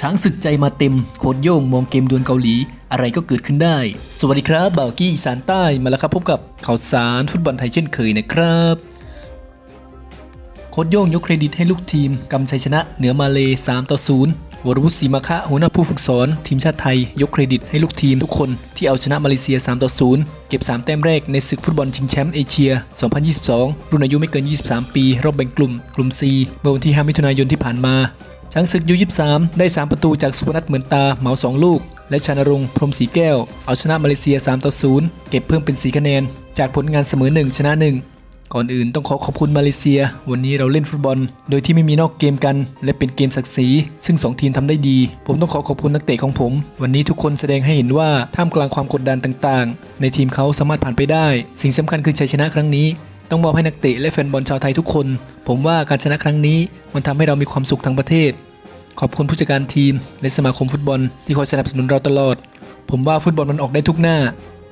ช้างศึกใจมาเต็มโคดโย่งมองเกมดวลเกาหลี อะไรก็เกิดขึ้นได้ สวัสดีครับบ่าวกี้อีสานใต้มาแล้วครับพบกับข่าวสารฟุตบอลไทยเช่นเคยนะครับ ค้ชโย่งยกเครดิตให้ลูกทีมกำชัยชนะเหนือมาเล3ต่อ0วรวุฒิศรีมาคะหัวหน้าผู้ฝึกสอน ทีมชาติไทย ยกเครดิตให้ลูกทีมทุกคนที่เอาชนะมาเลเซีย3ต่อ0เก็บ 3 แต้มแรกในศึกฟุตบอลชิงแชมป์เอเชีย 2022 รุ่นอายุไม่เกิน 23 ปี รอบแบ่งกลุ่ม กลุ่ม C เมื่อวันที่ 5 มิถุนายนที่ผ่านมาช้างศึกยู23 ได้ 3 ประตูจากสุพนัทเหมือนตาเหมา 2 ลูก และชานรงค์พรมศรีแก้ว เอาชนะมาเลเซีย3ต่อ0เก็บเพิ่มเป็น 4 คะแนน จากผลงานเสมอ 1 ชนะ 1 ก่อนอื่นต้องขอขอบคุณมาเลเซีย วันนี้เราเล่นฟุตบอล โดยที่ไม่มีนอกเกมกัน และเป็นเกมศักดิ์ศรีซึ่ง 2 ทีมทำได้ดี ผมต้องขอขอบคุณนักเตะของผม วันนี้ทุกคนแสดงให้เห็นว่าท่ามกลางความกดดันต่างๆ ในทีมเขาสามารถผ่านไปได้ สิ่งสำคัญคือชัยชนะครั้งนี้ต้องมอบให้นักเตะและแฟนบอลชาวไทยทุกคน ผมว่าการชนะครั้งนี้มันทำให้เรามีความสุขทั้งประเทศ ขอบคุณผู้จัดการทีมและสมาคมฟุตบอลที่คอยสนับสนุนเราตลอด ผมว่าฟุตบอลมันออกได้ทุกหน้า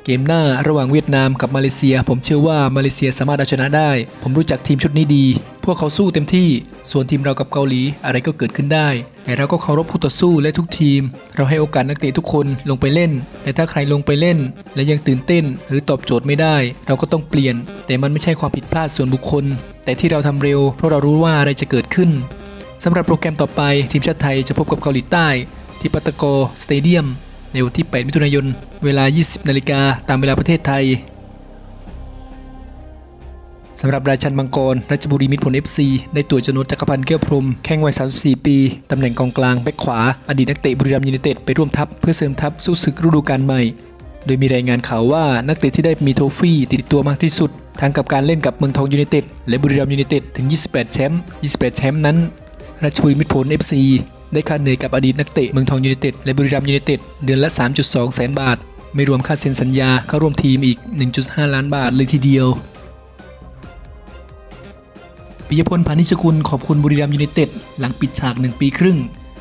เกมหน้าระหว่างเวียดนามกับมาเลเซีย ผมเชื่อว่ามาเลเซียสามารถเอาชนะได้ ผมรู้จักทีมชุดนี้ดี พวกเขาสู้เต็มที่ ส่วนทีมเรากับเกาหลีอะไรก็เกิดขึ้นได้ แต่เราก็เคารพผู้ต่อสู้และทุกทีม เราให้โอกาสนักเตะทุกคนลงไปเล่น แต่ถ้าใครลงไปเล่น และยังตื่นเต้น หรือตอบโจทย์ไม่ได้ เราก็ต้องเปลี่ยน แต่มันไม่ใช่ความผิดพลาดส่วนบุคคล แต่ที่เราทำเร็ว เพราะเรารู้ว่าอะไรจะเกิดขึ้นสำหรับโปรแกรมต่อไปทีมชาติไทยจะพบกับเกาหลีใต้ ที่ปัตตโกสเตเดียม ในวันที่ 8 มิถุนายน เวลา 20 นาฬิกาตามเวลาประเทศไทยสำหรับราชันมังกรราชบุรีมิตรผล FC ได้ตัวจนดจักรพันธ์แก้วพรม แข้งวัย 34 ปี ตำแหน่งกองกลางแบ็คขวา อดีตนักเตะบุรีรัมย์ยูไนเต็ดไปร่วมทัพเพื่อเสริมทัพสู้ศึกฤดูกาลใหม่ โดยมีรายงานข่าวว่านักเตะที่ได้มีโทฟี่ติดตัวมากที่สุด ทั้งกับการเล่นกับเมืองทองยูไนเต็ดและบุรีรัมย์ยูไนเต็ดถึง 28 แชมป์ 28 แชมป์นั้น ราชบุรีมิตรผล FC ได้ค่าเหนื่อยกับอดีตนักเตะเมืองทองยูไนเต็ดและบุรีรัมย์ยูไนเต็ดเดือนละ 3.2 แสนบาท ไม่รวมค่าเซ็นสัญญาเข้าร่วมทีมอีก 1.5 ล้านบาทเลยทีเดียวปิยพลพานิชกุลขอบคุณบุรีรัมย์ยูไนเต็ดหลังปิดฉาก 1 ปีครึ่ง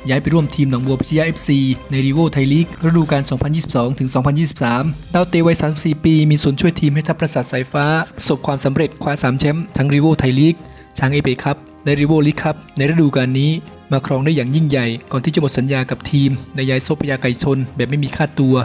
ย้ายไปร่วมทีมหนองบัวพิชยา FC ในรีโวไทยลีกฤดูกาล 2022ถึง2023 ดาวเตะวัย 34 ปี มีส่วนช่วยทีมให้ทัพประสาทสายฟ้า ประสบความสำเร็จคว้า 3 แชมป์ทั้งรีโวไทยลีกช้างเอเปคัพและรีโวลีกคัพในฤดูกาลนี้ มาครองได้อย่างยิ่งใหญ่ ก่อนที่จะหมดสัญญากับทีมในย้ายโซพยาไก่ชนแบบไม่มีค่าตัว